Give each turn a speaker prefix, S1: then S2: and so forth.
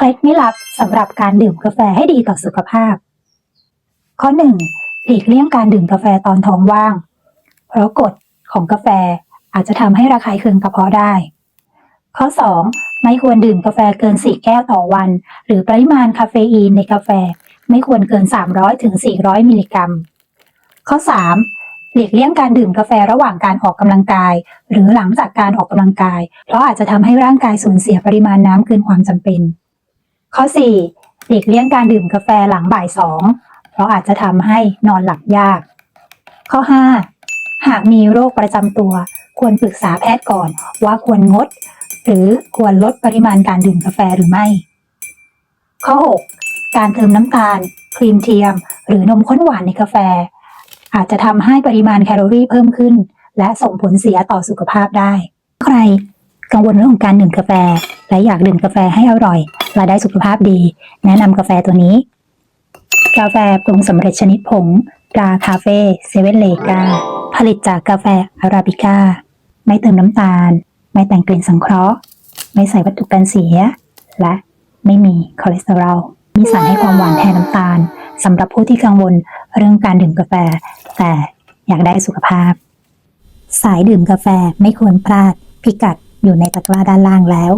S1: เคล็ดไม่ลับสำหรับการดื่มกาแฟให้ดีต่อสุขภาพ ข้อ 1. หลีกเลี่ยงการดื่มกาแฟตอนท้องว่าง เพราะกฎของกาแฟอาจจะทำให้ระคายเคืองกระเพาะได้ ข้อ 2. ไม่ควรดื่มกาแฟเกิน 4 แก้วต่อวัน หรือปริมาณคาเฟอีนในกาแฟไม่ควรเกิน 300ถึง400 มิลลิกรัม ข้อ 3. หลีกเลี่ยงการดื่มกาแฟระหว่างการออกกำลังกาย หรือหลังจากการออกกำลังกาย เพราะอาจจะทำให้ร่างกายสูญเสียปริมาณน้ำเกินความจำเป็น ข้อ 4. หลีกเลี่ยงการดื่มกาแฟหลังบ่ายสองเพราะอาจจะทำให้นอนหลับยาก ข้อ 5. หากมีโรคประจำตัว ควรปรึกษาแพทย์ก่อนว่าควรงด หรือควรลดปริมาณการดื่มกาแฟหรือไม่ ข้อ 6. การเติมน้ำตาล ครีมเทียม หรือนมข้นหวานในกาแฟ อาจจะทำให้ปริมาณแคลอรี่เพิ่มขึ้น และส่งผลเสียต่อสุขภาพได้ ใคร กังวลเรื่องของการดื่มกาแฟ และอยากดื่มกาแฟให้อร่อย และได้สุขภาพดี แนะนำกาแฟตัวนี้ กาแฟปรุงสำเร็จชนิดผงตราคาเฟ่เซเว่นเลกาผลิตจากกาแฟอาราบิก้า ไม่เติมน้ำตาล ไม่แต่งกลิ่นสังเคราะห์ ไม่ใส่วัตถุกันเสีย และไม่มีคอเลสเตอรอล มีสารให้ความหวานแทนน้ำตาลสำหรับผู้ที่กังวลเรื่องการดื่มกาแฟ แต่อยากได้สุขภาพ สายดื่มกาแฟไม่ควรพลาด พิกัดอยู่ในตะกร้าด้านล่างแล้ว